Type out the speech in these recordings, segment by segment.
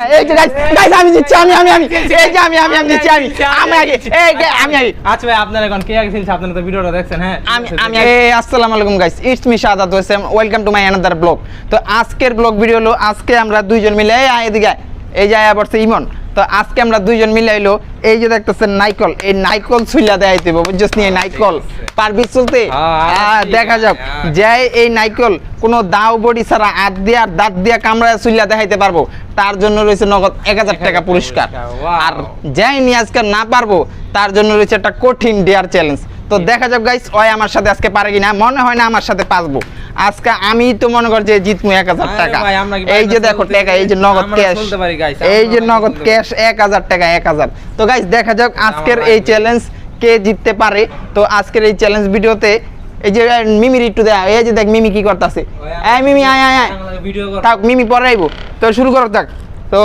এই যে guys guys আমি দিচ্ছি আমি আমি আমি। এই যে আমি আমি আমি দিচ্ছি আমি। আমি আগে এই আমি আগে। আচ্ছা ভাই আপনারা এখন কে আগে খেলছে আপনারা তো ভিডিওটা দেখছেন হ্যাঁ? আমি আমি এই আসসালামু আলাইকুম guys it's me Shahadat Hossain welcome to my another blog তো আজকের ব্লগ ভিডিও হলো আজকে আমরা দুইজন মিলে এই যায় এদিকে এই যে আয়া পড়ছে ইমন। তো আজকে আমরা দুইজন মিলে আইলো। এই যে দেখতেছেন নাইকল এই নাইকল ছুইলা দেয় দিব বুঝছিস নি নাইকল? পারবি চলতে? হ্যাঁ, দেখা যাক। যাই যে এই নাইকল কোনো দাও বডি ছাড়া হাত দিয়ে আর দাঁত দিয়ে কামড়ায় ছুইলা দেখাইতে পারব। তার জন্য রয়েছে নগদ এক হাজার টাকা পুরস্কার। আর যাই নিয়ে আজকে না পারব তার জন্য রয়েছে একটা কঠিন ডেয়ার চ্যালেঞ্জ তো দেখা যাক গাইস ওই আমার সাথে আজকে পারে কিনা। মনে হয় না আমার সাথে পারব। আজকে আমি তো মনে কর যে জিতমু এক হাজার আরে টাকা। এই যে দেখো টাকা এই যে নগদ ক্যাশ এই যে নগদ ক্যাশ এক হাজার টাকা এক হাজার। তো গাইস দেখা যাক আজকের এই চ্যালেঞ্জ কে জিততে পারে। তো আজকের এই চ্যালেঞ্জ ভিডিওতে এই যে মিমির একটু দেয়া এই যে দেখ মিমি কি করতেছে। এই মিমি আয় আয় আয়। থাক মিমি পরে আইবো। তো শুরু করো থাক। তো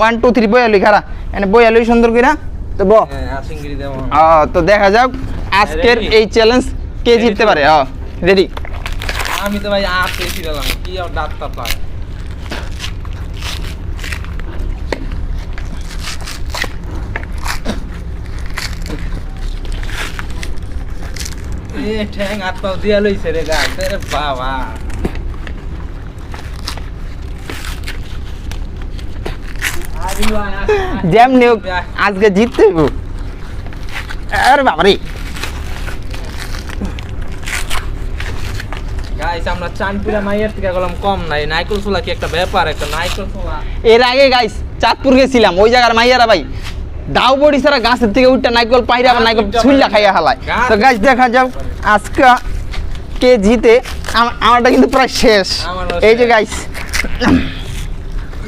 ওয়ান টু থ্রি বই আলুই খারা এনে বই আলুই সুন্দর করে তো ব। হ্যাঁ তো দেখা যাক। আজকের এই চ্যালেঞ্জ কে জিততে? পারে? রেডি আমি তো ভাই আর দিলাম কি আর তাপ লাগে এ ঠ্যাং হাত পাও দিয়া লইছে রে গাছ। রে বাবা। আজকে জিততে আরে বাবারে। গাইস আমরা চানপুরা মাইয়ার থেকে গেলাম কম নাই। নাইকল ছোলা কি একটা ব্যাপার একটা নাইকল ছোলা। এর আগে গাইস চাঁদপুর গেছিলাম ওই জায়গার মাইয়ারা ভাই দাও বড়ি সারা গাছের থেকে উঠটা নাইকল পাইরা আবার নাইকল ছুইলা খাইয়া হালায়। তো গাছ দেখা যাও আজকে কে জিতে আমারটা কিন্তু প্রায় শেষ। এই যে গাইস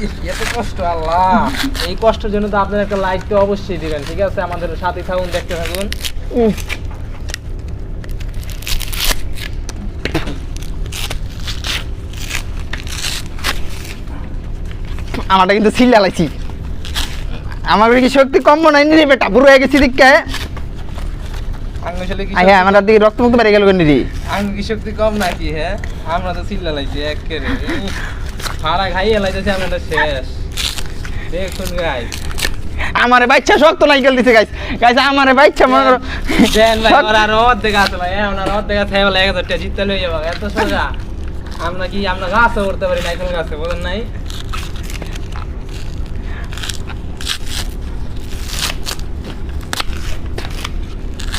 ইস, এত কষ্ট আল্লাহ। এই কষ্টের জন্য তো আপনারা একটা লাইক তো অবশ্যই দিবেন ঠিক আছে? আমাদের সাথে থাকুন দেখতে থাকুন। আমারটা কিন্তু ছিল্লা লাইছি আমার কি শক্তি কম মনে হয় রে বেটা বুড়ো হয়ে গেছি দিকে হ্যাঁ আমার দিকে রক্ত মুক্ত বেড়ে গেল কেন রে। আঙ্গু কি শক্তি কম নাকি হ্যাঁ আমরা তো আমরা শেষ। দেখুন গাই আমারে বাচ্চা শক্ত নাইকেল দিছে গাইস গাইস আমারে বাচ্চা মনে করো। দেন ভাই ওর আর অর্ধেক আছে ভাই এখন আর অর্ধেক আছে বলে এক হাজার টাকা জিততে লই যাব। এত সোজা। আমরা কি আমরা গাছও উঠতে পারি নাইকেল গাছে বলেন নাই?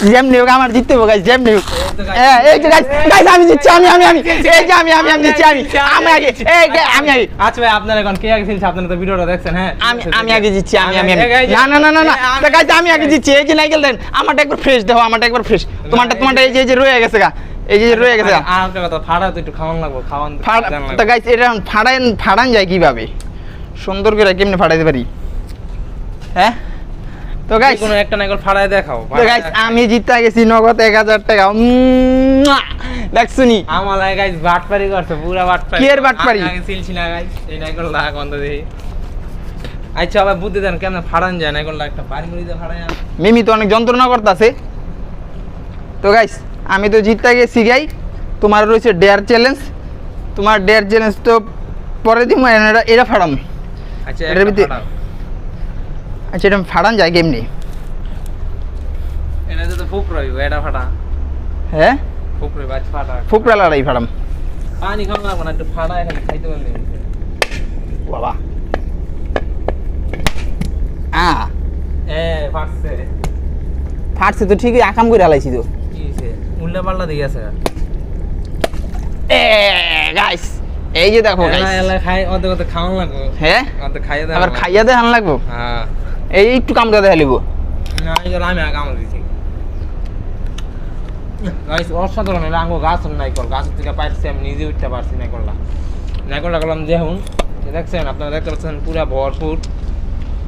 যেমনি হোক আমার জিততে হবে গাইস যেমনি হোক। এই। হ্যাঁ, এই যে গাইস গাইস আমি জিতছি আমি আমি আমি। এই যে আমি আমি আমি জিতছি আমি। আমি আগে এই আমি আগে। আচ্ছা ভাই আপনারা এখন কে আগে খেলছে? আপনারা তো ভিডিওটা দেখছেন হ্যাঁ? আমি আমি আগে জিতছি আমি আগে- আগে- না না না না না। তো গাইস আমি আগে জিতছি এই যে নাইকেল দেন আমারটা একবার ফ্রেশ আমারটা একবার ফ্রেশ তোমারটা তোমারটা এই যে এই যে রয়ে গেছে গা। এই যে রয়ে গেছে গা। আর একটা কথা ফাড়া তো একটু খাওয়ান লাগবো খাওয়ান ফাড়া- জান লাগবো। তো গাইস এটা ফাড়ান ফাড়ান যায় কীভাবে? সুন্দর করে কেমনে ফাড়াইতে পারি? হ্যাঁ? তো গাইস কোনো একটা নাইকল ফাড়ায় দেখাও তো গাইস আমি জিতে গেছি নগদ এক হাজার টাকা। দেখছুনি আমার গাইস বাটপারি করছে পুরা বাটপারি। কি এর গাইস এই নাইকল লাগা বন্ধ দেখি। আচ্ছা আবার বুদ্ধি দেন কেমন ফাড়ান যায় একটা বাড়ি মুড়ি দিয়ে ফাড়ায় মিমি তো অনেক যন্ত্রণা করতেছে। তো গাইস আমি তো জিততে গেছি গাই তোমার রয়েছে ডেয়ার চ্যালেঞ্জ তোমার ডেয়ার চ্যালেঞ্জ তো পরে দিম এটা এটা ফাড়াম। আচ্ছা এটার ভিতরে- ফাড়াও। আচ্ছা এটা ফাড়ান যায় কেমনি এটা তো ফুক রইব এটা ফাটা হ্যাঁ? ফাটা লড়াই ফাড়াম। পানি লাগবে না একটু ফাড়া এখানে খাইতে পারলে। বাবা। আ। এ ফাটছে। ফাটছে তো ঠিকই আকাম করে হালাইছি তো। উল্টা পাল্টা দিয়ে আছে। এ গাইস এই যে দেখো গাইস। খাই অর্ধেক অর্ধেক খাওয়ান লাগবো। হ্যাঁ? অর্ধেক খাইয়ে আবার। খাইয়া দেখান লাগবো? হ্যাঁ। এই একটু কামড়ে দেখা লিবো। না এগুলো আমি দিছি। গাইস অসাধারণ এটা আঙ্গো গাছ নাইকল। গাছ থেকে পাইছি আমি নিজে উঠতে পারছি নাইকলটা। নাইকলটা করলাম দেখুন দেখছেন আপনারা দেখতে পাচ্ছেন পুরা ভরপুর।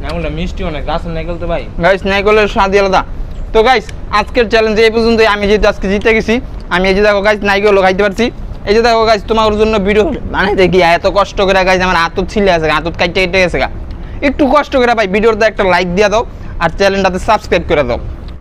নাইকলটা মিষ্টি অনেক গাছ নাইকল তো ভাই। গাইস নাইকলের স্বাদ আলাদা। তো গাইস আজকের চ্যালেঞ্জ এই পর্যন্ত আমি যেহেতু আজকে জিতে গেছি আমি এই যে দেখো গাইস নাইকলও খাইতে পারছি। এই যে দেখো গাইস তোমার জন্য ভিডিও বানাইতে কি এত কষ্ট করে গাইস আমার হাতত ছিলে আছে হাতত কাইটে কেটে গেছে গা। একটু কষ্ট করে ভাই ভিডিওতে একটা লাইক দিয়ে দাও আর চ্যানেলটাতে সাবস্ক্রাইব করে দাও।